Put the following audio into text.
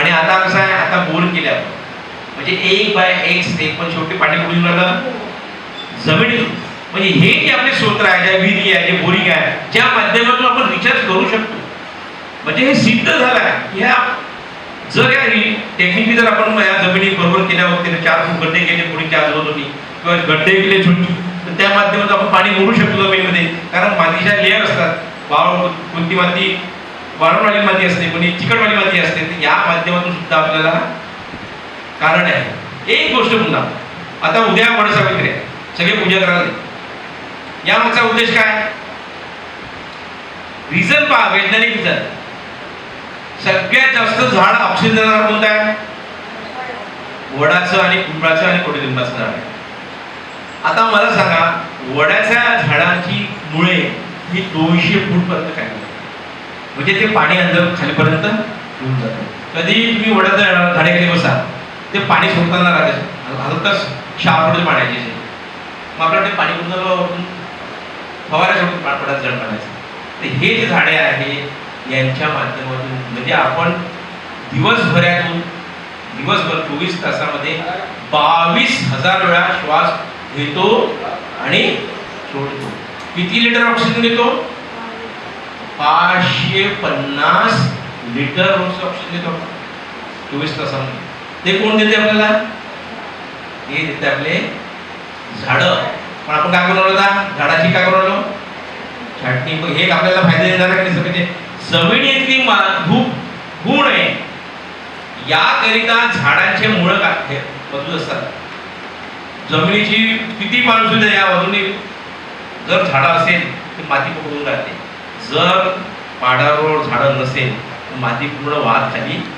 आणि आता कसं आहे आता बोर केल्या. म्हणजे एक बाय एक स्टेप पण शेवटी पाणी कुठून राहिलं जमिनीतून. म्हणजे हे जे आपले स्रोत आहे ज्या विहिरी आहे जे बोरिंग आहे ज्या माध्यमातून आपण रिचार्ज करू शकतो. म्हणजे हे सिद्ध झालं आहे ह्या जर या टेक्निकली जर आपण या जमिनी बरोबर केल्या चार फूट गड्डे केले कोणी चार होत होती किंवा गड्डे केले छोटी तर त्या माध्यमातून आपण पाणी मोडू शकतो जमिनीमध्ये. कारण मातीच्या लेअर असतात. वाळू कोणती माती वाळवणारी माती असते कोणी चिकटवाली माती असते तर या माध्यमातून सुद्धा आपल्याला कारण आहे. एक गोष्ट पुन्हा आता उद्या वडसावित्री आहे सगळे पूजा करायला यामागचा उद्देश काय? रिझन पहा वैज्ञानिक रिझन. सगळ्यात जास्त झाड ऑक्सिजन देणार कोणतं आहे? वडाचं आणि कुंबळाचं आणि कडुलिंबाचं झाड आहे. आता मला सांगा वडाच्या झाडाची मुळे ही दोनशे फूट पर्यंत काय म्हणजे ते पाणी अंदर खालीपर्यंत येऊन जातं. कधी तुम्ही वडा झाडे केले बसा ते पाणी सोडताना राहते. हलकच शापडे पाण्याचे मग आपल्याला ते पाणी पूर्ण फवारा सोडून पडायचं जड पाण्याचं तर हे जे झाडे आहे यांच्या माध्यमातून म्हणजे आपण दिवसभरातून दिवसभर चोवीस तासामध्ये बावीस हजार वेळा श्वास घेतो आणि सोडतो. किती लिटर ऑक्सिजन घेतो? पाचशे पन्नास लिटर रोजचं ऑक्सिजन देतो आपण. चोवीस तासामध्ये. ते कोण देते आपल्याला? हे देते आपले झाडं. पण आपण काय करून राहिलो झाडाची काय करून छाटणी. पण हे आपल्याला फायदे देणार आहे म्हणजे जमिनीतली मा- धूप गुण आहे. याकरिता झाडांचे मुळं काय बदलू असतात. जमिनीची किती माणूस द्या या बाजूने जर झाडं असेल तर माती पकडून राहते. जर पाडावर झाडं नसेल तर माती पूर्ण वाहत खाली